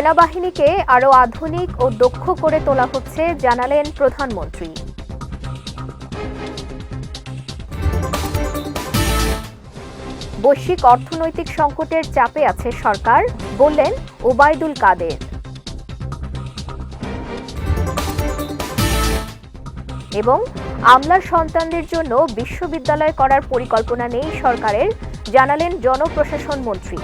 সেনাবাহিনীকে আরও আধুনিক ও দক্ষ করে তোলা হচ্ছে, জানালেন প্রধানমন্ত্রী। বৈশ্বিক অর্থনৈতিক সংকটের চাপে আছে সরকার, বললেন ওবায়দুল কাদের। এবং আমলার সন্তানদের জন্য বিশ্ববিদ্যালয় করার পরিকল্পনা নেই সরকারের, জানালেন জনপ্রশাসন মন্ত্রী।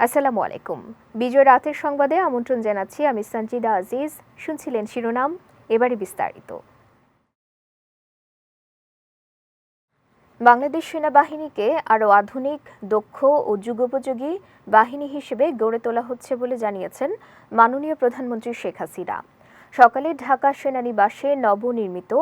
আসসালামু আলাইকুম। বিজয় রাতের সংবাদে আমন্ত্রণ জানাচ্ছি আমি সঞ্জিদা আজিজ। শুনছিলেন শিরোনাম, এবারে বিস্তারিত। বাংলাদেশ সেনাবাহিনীকে আরও আধুনিক, দক্ষ ও যুগোপযোগী বাহিনী হিসেবে গড়ে তোলা হচ্ছে বলে জানিয়েছেন মাননীয় প্রধানমন্ত্রী শেখ হাসিনা। সকালে ঢাকা সেনানিবাসে নবনির্মিত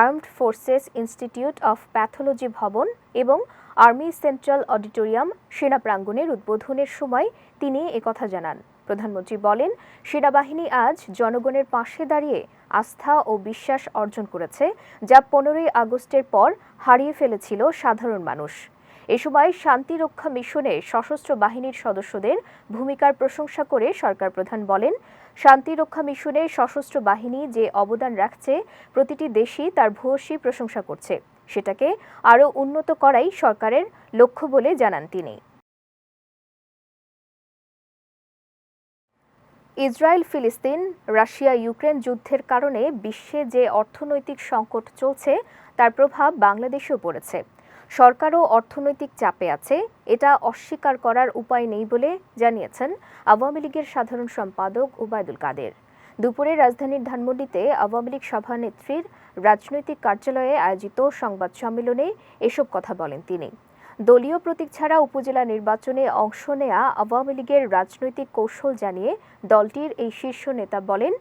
armed forces institute of pathology ভবন এবং আর্মি সেন্ট্রাল অডিটোরিয়াম সেনা প্রাঙ্গণের উদ্বোধনের সময় তিনি একথা জানান। প্রধানমন্ত্রী বলেন, সেনাবাহিনী আজ জনগণের পাশে দাঁড়িয়ে আস্থা ও বিশ্বাস অর্জন করেছে, যা পনেরোই আগস্টের পর হারিয়ে ফেলেছিল সাধারণ মানুষ। এ সময় শান্তি রক্ষা মিশনে সশস্ত্র বাহিনীর সদস্যদের ভূমিকার প্রশংসা করে সরকার প্রধান বলেন, শান্তি রক্ষা মিশনে সশস্ত্র বাহিনী যে অবদান রাখছে, প্রতিটি দেশই তার ভূয়সী প্রশংসা করছে। সেটাকে আরও উন্নত করাই সরকারের লক্ষ্য বলে জানান তিনি। ইসরায়েল, ফিলিস্তিন, রাশিয়া, ইউক্রেন যুদ্ধের কারণে বিশ্বে যে অর্থনৈতিক সংকট চলছে, তার প্রভাব বাংলাদেশেও পড়েছে। সরকারও অর্থনৈতিক চাপে আছে। এটা অস্বীকার করার উপায় নেই বলে জানিয়েছেন আওয়ামী লীগের সাধারণ সম্পাদক উবায়দুল কাদের। দুপুরে রাজধানীর ধানমন্ডিতে আওয়ামী লীগ সভানেত্রীর রাজনৈতিক কার্যালয়ে আয়োজিত সংবাদ সম্মেলনে এসব কথা বলেন তিনি। দলীয় প্রতীক ছাড়া উপজেলা নির্বাচনে অংশ নেয়া আওয়ামী লীগের রাজনৈতিক কৌশল জানিয়ে দলটির এই শীর্ষ নেতা বলেন,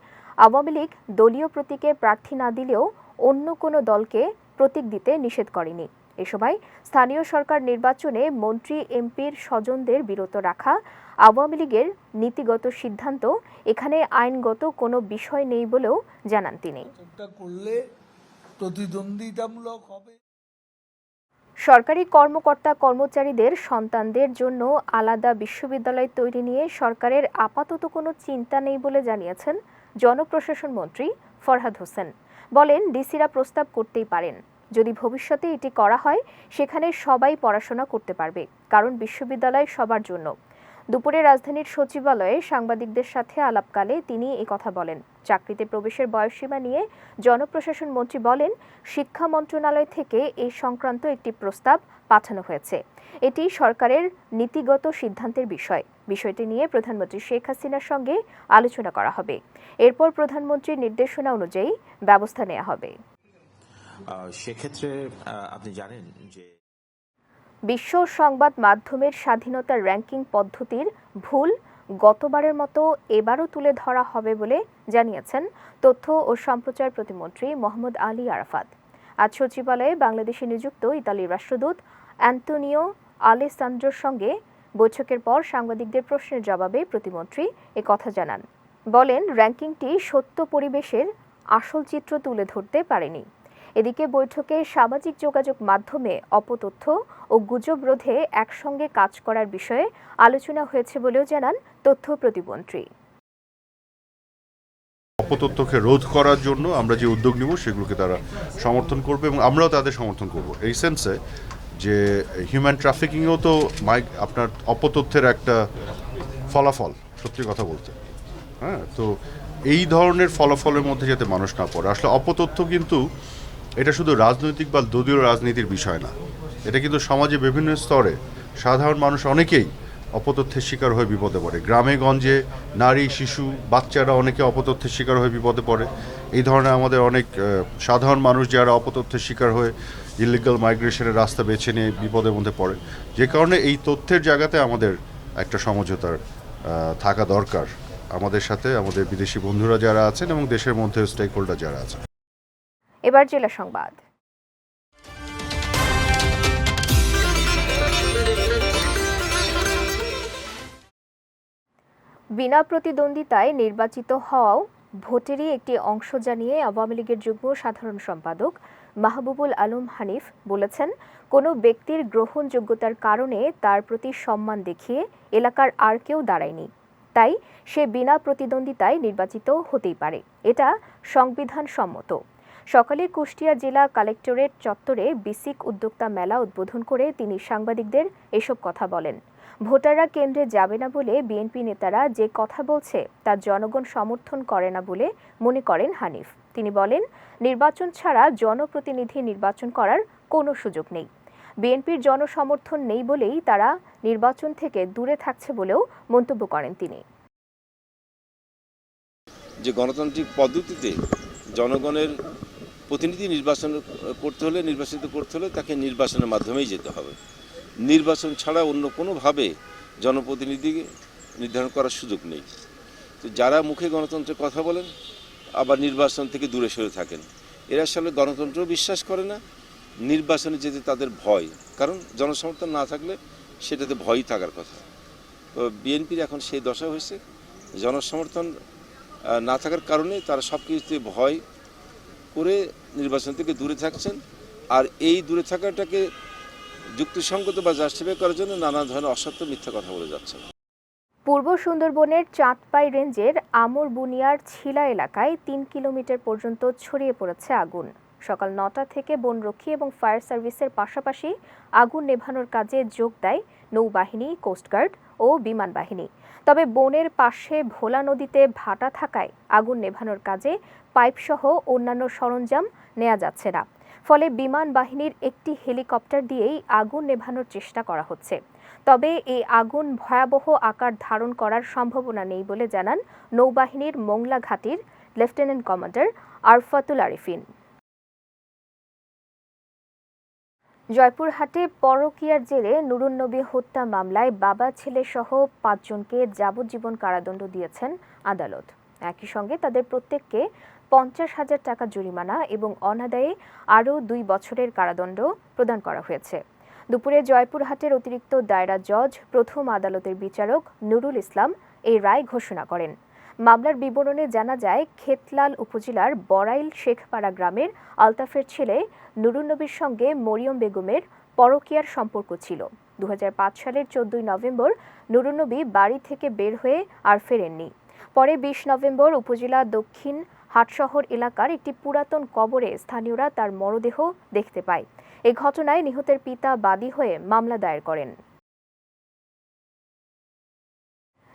আওয়ামী লীগ দলীয় প্রতীকে প্রার্থী না দিলেও অন্য কোনো দলকে প্রতীক দিতে নিষেধ করেনি। এ সময় স্থানীয় সরকার নির্বাচনে মন্ত্রী এমপির স্বজনদের বিরত রাখা আওয়ামী লীগের নীতিগত সিদ্ধান্ত এখানে আইনগত কোনো বিষয় নেই বলেও জানান তিনি। করলে প্রতিদ্বন্দ্বিতামূলক হবে। সরকারি কর্মকর্তা কর্মচারীদের সন্তানদের জন্য আলাদা বিশ্ববিদ্যালয় তৈরি নিয়ে সরকারের আপাতত কোনো চিন্তা নেই বলে জানিয়েছেন জনপ্রশাসন মন্ত্রী ফরহাদ হোসেন। বলেন ডিসিরা প্রস্তাব করতেই পারেন। যদি ভবিষ্যতে এটি করা হয়, সেখানে সবাই পড়াশোনা করতে পারবে, কারণ বিশ্ববিদ্যালয় সবার জন্য। দুপুরে রাজধানীর সচিবালয়ে সাংবাদিকদের সাথে আলাপকালে তিনি কথা বলেন। চাকরিতে প্রবেশের বয়সসীমা নিয়ে জনপ্রশাসন মন্ত্রী বলেন, শিক্ষা মন্ত্রণালয় থেকে এই সংক্রান্ত একটি প্রস্তাব পাঠানো হয়েছে। এটি সরকারের নীতিগত সিদ্ধান্তের বিষয়। বিষয়টি নিয়ে প্রধানমন্ত্রী শেখ হাসিনার সঙ্গে আলোচনা করা হবে। এরপর প্রধানমন্ত্রীর নির্দেশনা অনুযায়ী ব্যবস্থা নেওয়া হবে। সেক্ষেত্রে আপনি জানেন যে বিশ্ব সংবাদ মাধ্যমের স্বাধীনতার র্যাঙ্কিং পদ্ধতির ভুল গতবারের মতো এবারও তুলে ধরা হবে বলে জানিয়েছেন তথ্য ও সম্প্রচার প্রতিমন্ত্রী মোহাম্মদ আলী আরাফাত। আজ সচিবালয়ে বাংলাদেশে নিযুক্ত ইতালির রাষ্ট্রদূত অ্যান্টোনিও আলেসান্দ্রোর সঙ্গে বৈঠকের পর সাংবাদিকদের প্রশ্নের জবাবে প্রতিমন্ত্রী কথা জানান। বলেন র্যাঙ্কিংটি সত্য পরিবেশের আসল চিত্র তুলে ধরতে পারেনি। এদিকে বৈঠকে সামাজিক যোগাযোগ মাধ্যমে অপতথ্য ও গুজব রোধে একসঙ্গে কাজ করার বিষয়ে আলোচনা হয়েছে বলেও জানান তথ্য প্রতিমন্ত্রী। অপতথ্যকে রোধ করার জন্য আমরা যে উদ্যোগ নিব সেগুলোকে তারা সমর্থন করবে এবং আমরাও তাদের সমর্থন করব। এই সেন্সে যে হিউম্যান ট্রাফিকিংও তো মাইক আপনার অপতথ্যের একটা ফলাফল, সত্যি কথা বলতে। হ্যাঁ তো এই ধরনের ফলাফলের মধ্যে যাতে মানুষ না পড়ে। আসলে অপতথ্য কিন্তু এটা শুধু রাজনৈতিক বা দলীয় রাজনীতির বিষয় না। এটা কিন্তু সমাজে বিভিন্ন স্তরে সাধারণ মানুষ অনেকেই অপতথ্যের শিকার হয়ে বিপদে পড়ে। গ্রামে গঞ্জে নারী, শিশু, বাচ্চারা অনেকে অপতথ্যের শিকার হয়ে বিপদে পড়ে। এই ধরনের আমাদের অনেক সাধারণ মানুষ যারা অপতথ্যের শিকার হয়ে ইলিগাল মাইগ্রেশনের রাস্তা বেছে নিয়ে বিপদের মধ্যে পড়ে। যে কারণে এই তথ্যের জায়গাতে আমাদের একটা সমঝোতার থাকা দরকার। আমাদের সাথে আমাদের বিদেশি বন্ধুরা যারা আছেন এবং দেশের মধ্যে স্টেক হোল্ডার যারা আছেন। এবার জেলা সংবাদ। বিনা প্রতিদ্বন্দ্বিতায় নির্বাচিত হওয়াও ভোটেরই একটি অংশ জানিয়ে আওয়ামী লীগের যুগ্ম সাধারণ সম্পাদক মাহবুবুল আলম হানিফ বলেছেন, কোনো ব্যক্তির গ্রহণযোগ্যতার কারণে তার প্রতি সম্মান দেখিয়ে এলাকার আর কেউ দাঁড়ায়নি। তাই সে বিনা প্রতিদ্বন্দ্বিতায় নির্বাচিত হতেই পারে। এটা সংবিধান সম্মত সকালে কুষ্টিয়া জেলা কালেক্টরেট চত্বরে বিসিক উদ্যোক্তা মেলা উদ্বোধন করে তিনি সাংবাদিকদের এসব কথা বলেন। ভোটাররা কেন্দ্রে যাবে না বলে বিএনপি নেতারা যে কথা বলছে তা জনগণ সমর্থন করে না বলে মনে করেন হানিফ। তিনি বলেন, নির্বাচন ছাড়া জনপ্রতিনিধি নির্বাচন করার কোনো সুযোগ নেই। বিএনপির জনসমর্থন নেই বলেই তারা নির্বাচন থেকে দূরে থাকছে বলেও মন্তব্য করেন তিনি। যে গণতান্ত্রিক পদ্ধতিতে জনগণের প্রতিনিধি নির্বাচন করতে হলে, নির্বাচিত করতে হলে তাকে নির্বাচনের মাধ্যমেই যেতে হবে। নির্বাচন ছাড়া অন্য কোনোভাবে জনপ্রতিনিধি নির্ধারণ করার সুযোগ নেই। তো যারা মুখে গণতন্ত্রের কথা বলেন, আবার নির্বাচন থেকে দূরে সরে থাকেন, এরা আসলে গণতন্ত্র বিশ্বাস করে না। নির্বাচনে যেতে তাদের ভয়, কারণ জনসমর্থন না থাকলে সেটাতে ভয়ই থাকার কথা। তো বিএনপির এখন সেই দশা হয়েছে। জনসমর্থন না থাকার কারণে তারা সব কিছুতে ভয় করে নির্বাচন থেকে দূরে থাকছেন আর এই দূরে থাকাটাকে যুক্তিসঙ্গত বা জাস্টিফাই করার জন্য নানা ধরনের অসত্য মিথ্যা কথা বলে যাচ্ছেন। পূর্ব সুন্দরবনের চাঁদপাই রেঞ্জের আমর বুনিয়ার ছিলা এলাকায় তিন কিলোমিটার পর্যন্ত ছড়িয়ে পড়েছে আগুন। সকাল নটা থেকে বনরক্ষী এবং ফায়ার সার্ভিসের পাশাপাশি আগুন নেভানোর কাজে যোগ দেয় নৌবাহিনী, কোস্টগার্ড ও বিমান বাহিনী। তবে বনের পাশে ভোলা নদীতে ভাটা থাকায় আগুন নেভানোর কাজে পাইপসহ অন্যান্য সরঞ্জাম নেওয়া যাচ্ছে না। ফলে বিমান বাহিনীর একটি হেলিকপ্টার দিয়েই আগুন নেভানোর চেষ্টা করা হচ্ছে। তবে এই আগুন ভয়াবহ আকার ধারণ করার সম্ভাবনা নেই বলে জানান নৌবাহিনীর মোংলা ঘাটির লেফটেন্যান্ট কমান্ডার আরফাতুল আরিফিন। জয়পুরহাটে পরকীয়ার জেরে নুরুন্নবী হত্যা মামলায় বাবা, ছেলে সহ পাঁচজনকে যাবজ্জীবন কারাদণ্ড দিয়েছেন আদালত। একই সঙ্গে তাদের প্রত্যেককে পঞ্চাশ হাজার টাকা জরিমানা এবং অনাদায়ে আরও দুই বছরের কারাদণ্ড প্রদান করা হয়েছে। দুপুরে জয়পুরহাটের অতিরিক্ত দায়রা জজ, প্রথম আদালতের বিচারক নুরুল ইসলাম এই রায় ঘোষণা করেন। মামলার বিবরণে জানা যায়, খেতলাল উপজেলার বড়াইল শেখপাড়া গ্রামের আলতাফের ছেলে নুরুন্নবীর সঙ্গে মরিয়ম বেগমের পরকীয়ার সম্পর্ক ছিল। দু হাজার পাঁচ সালের চোদ্দই নভেম্বর নুরুন্নবী বাড়ি থেকে বের হয়ে আর ফেরেননি। পরে বিশ নভেম্বর উপজেলা দক্ষিণ হাটশহর এলাকার একটি পুরাতন কবরে স্থানীয়রা তার মরদেহ দেখতে পায়। এ ঘটনায় নিহতের পিতা বাদী হয়ে মামলা দায়ের করেন।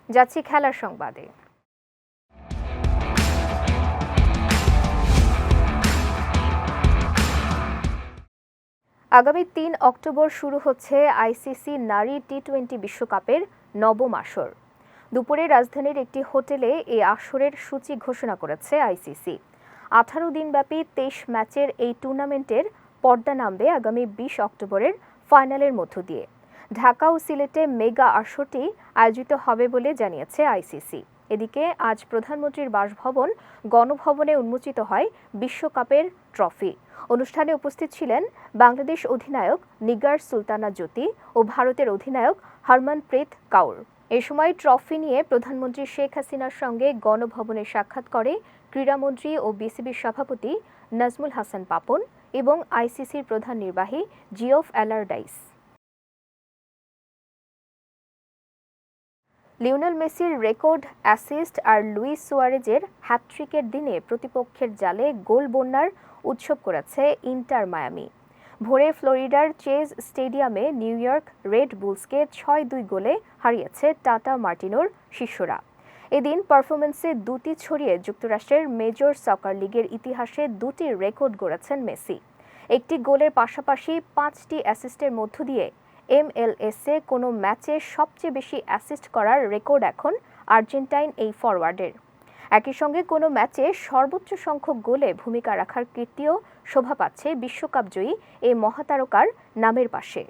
যাচ্ছি খেলার সংবাদে। আগামী তিন অক্টোবর শুরু হচ্ছে আইসিসি নারী টি টোয়েন্টি বিশ্বকাপের নবম আসর। দুপুরে রাজধানীর একটি হোটেলে এই আসরের সূচি ঘোষণা করেছে আইসিসি। আঠারো দিনব্যাপী তেইশ ম্যাচের এই টুর্নামেন্টের পর্দা নামবে আগামী বিশ অক্টোবরের ফাইনালের মধ্য দিয়ে। ঢাকা ও সিলেটে মেগা আসরটি আয়োজিত হবে বলে জানিয়েছে আইসিসি। এদিকে আজ প্রধানমন্ত্রীর বাসভবন গণভবনে উন্মোচিত হয় বিশ্বকাপের ট্রফি। অনুষ্ঠানে উপস্থিত ছিলেন বাংলাদেশ অধিনায়ক নিগার সুলতানা জ্যোতি ও ভারতের অধিনায়ক হরমনপ্রীত কাউর। এ সময় ট্রফি নিয়ে প্রধানমন্ত্রী শেখ হাসিনার সঙ্গে গণভবনে সাক্ষাৎ করে ক্রীড়ামন্ত্রী ও বিসিবির সভাপতি নাজমুল হাসান পাপন এবং আইসিসির প্রধান নির্বাহী জিওফ অ্যালারডাইস। লিওনেল মেসির রেকর্ড, অ্যাসিস্ট আর লুইস সুয়ারেজের হ্যাটট্রিকের দিনে প্রতিপক্ষের জালে গোল বন্যার উৎসব করেছে ইন্টার মায়ামি। ভোরে ফ্লোরিডার চেজ স্টেডিয়ামে নিউ ইয়র্ক রেড বুলসকে ছয় দুই গোলে হারিয়েছে টাটা মার্টিনোর শিষ্যরা। এদিন পারফরমেন্সে দুটি ছড়িয়ে যুক্তরাষ্ট্রের মেজর সকার লিগের ইতিহাসে দুটি রেকর্ড গড়েছেন মেসি। একটি গোলের পাশাপাশি পাঁচটি অ্যাসিস্টের মধ্য দিয়ে এমএলএসে কোনো ম্যাচে সবচেয়ে বেশি অ্যাসিস্ট করার রেকর্ড এখন আর্জেন্টাইন এই ফরওয়ার্ডের একই সঙ্গে কোনো ম্যাচে সর্বোচ্চ সংখ্যক গোলে ভূমিকা রাখার কীর্তিও শোভা পাচ্ছে বিশ্বকাপ জয়ী এই মহাতারকার নামের পাশে।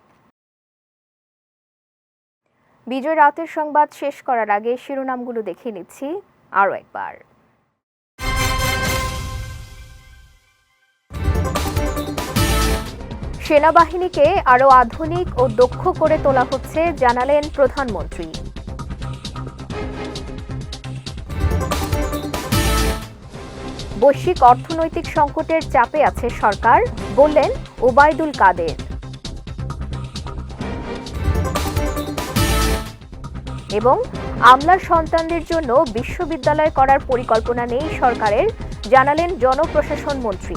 বিজয় রাতের সংবাদ শেষ করার আগে শিরোনামগুলো দেখে নিচ্ছি আরও একবার। সেনাবাহিনীকে আরও আধুনিক ও দক্ষ করে তোলা হচ্ছে, জানালেন প্রধানমন্ত্রী। বৈশ্বিক অর্থনৈতিক সংকটের চাপে আছে সরকার, বললেন ওবায়দুল কাদের। এবং আমলার সন্তানদের জন্য বিশ্ববিদ্যালয় করার পরিকল্পনা নেই সরকারের, জানালেন জনপ্রশাসন মন্ত্রী।